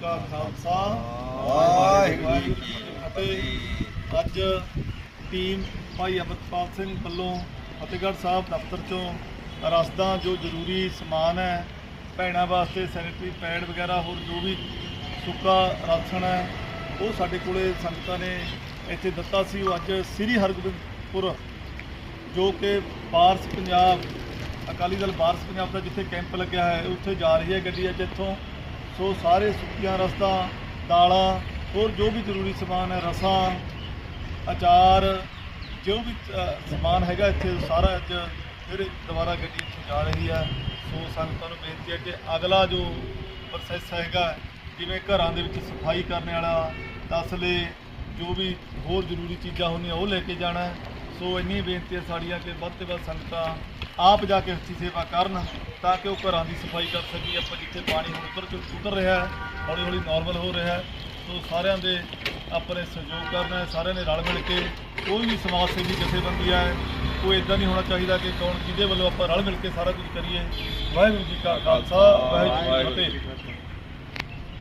ਕਾ ਖਾਲਸਾ ਵਾਹਿਗੁਰੂ ਜੀ ਕੀ ਫਤਿਹ। ਅੱਜ ਟੀਮ ਭਾਈ ਅਮਰਪਾਲ ਸਿੰਘ ਵੱਲੋਂ ਫਤਿਹਗੜ੍ਹ ਸਾਹਿਬ ਦਫ਼ਤਰ ਚੋਂ ਰਸਦਾਂ ਜੋ ਜ਼ਰੂਰੀ ਸਮਾਨ ਹੈ ਭੈਣਾਂ ਵਾਸਤੇ ਸੈਨੀਟਰੀ ਪੈਡ ਵਗੈਰਾ ਹੋਰ ਜੋ ਵੀ ਸੁੱਕਾ ਰਾਸ਼ਨ ਹੈ ਉਹ ਸਾਡੇ ਕੋਲੇ ਸੰਗਤਾਂ ਨੇ ਇੱਥੇ ਦਿੱਤਾ ਸੀ। ਉਹ ਅੱਜ ਸ੍ਰੀ ਹਰਗੋਬਿੰਦਪੁਰ ਜੋ ਕਿ ਬਾਰਸ ਪੰਜਾਬ ਅਕਾਲੀ ਦਲ ਬਾਰਸ ਪੰਜਾਬ ਦਾ ਜਿੱਥੇ ਕੈਂਪ ਲੱਗਿਆ ਹੈ ਉੱਥੇ ਜਾ ਰਹੀ ਹੈ ਗੱਡੀ। ਅੱਜ ਇੱਥੋਂ ਸੋ ਸਾਰੇ ਸੁੱਕੀਆਂ ਰਸਦਾਂ ਦਾਲਾਂ, ਹੋਰ ਜੋ ਵੀ ਜ਼ਰੂਰੀ ਸਮਾਨ ਹੈ, ਰਸਾਂ, ਅਚਾਰ, ਜੋ ਵੀ ਸਮਾਨ ਹੈਗਾ ਇੱਥੇ, ਸਾਰਾ ਅੱਜ ਫਿਰ ਦੁਬਾਰਾ ਗੱਡੀ ਇੱਥੇ ਜਾ ਰਹੀ ਹੈ। ਸੋ ਸੰਗਤਾਂ ਨੂੰ ਬੇਨਤੀ ਹੈ ਕਿ ਅਗਲਾ ਜੋ ਪ੍ਰੋਸੈਸ ਹੈਗਾ, ਜਿਵੇਂ ਘਰਾਂ ਦੇ ਵਿੱਚ ਸਫ਼ਾਈ ਕਰਨ ਵਾਲਾ ਤਸਲੇ ਜੋ ਵੀ ਹੋਰ ਜ਼ਰੂਰੀ ਚੀਜ਼ਾਂ ਹੁੰਦੀਆਂ, ਉਹ ਲੈ ਕੇ ਜਾਣਾ ਸੋ ਇੰਨੀ ਬੇਨਤੀ ਹੈ ਸਾਡੀਆਂ ਕਿ ਵੱਧ ਤੋਂ ਵੱਧ ਸੰਗਤਾਂ ਆਪ ਜਾ ਕੇ ਹੱਥੀ ਸੇਵਾ ਕਰਨ। ਤਾਂ ਕਿ ਉਹ ਘਰਾਂ ਦੀ ਸਫ਼ਾਈ ਕਰ ਸਕੀਏ ਆਪਾਂ ਜਿੱਥੇ ਪਾਣੀ ਹੁਣ ਉਤਰ ਚੁ- ਉਤਰ ਰਿਹਾ ਹੈ ਹੌਲੀ ਹੌਲੀ ਨਾਰਮਲ ਹੋ ਰਿਹਾ ਹੈ, ਸੋ ਸਾਰਿਆਂ ਦੇ ਆਪਣੇ ਸਹਿਯੋਗ ਕਰਨਾ ਹੈ, ਸਾਰਿਆਂ ਨੇ ਰਲ ਮਿਲ ਕੇ ਕੋਈ ਵੀ ਸਮਾਜ ਸੇਵੀ ਜਥੇਬੰਦੀ ਹੈ, ਕੋਈ ਇਦਾਂ ਨਹੀਂ ਹੋਣਾ ਚਾਹੀਦਾ ਕਿ ਕੌਣ ਕਿਹਦੇ ਵੱਲੋਂ ਆਪਾਂ ਰਲ ਮਿਲ ਕੇ ਸਾਰਾ ਕੁਝ ਕਰੀਏ। ਵਾਹਿਗੁਰੂ ਜੀ ਕਾ ਖਾਲਸਾ, ਵਾਹਿਗੁਰੂ ਜੀ ਕੀ ਫਤਿਹ।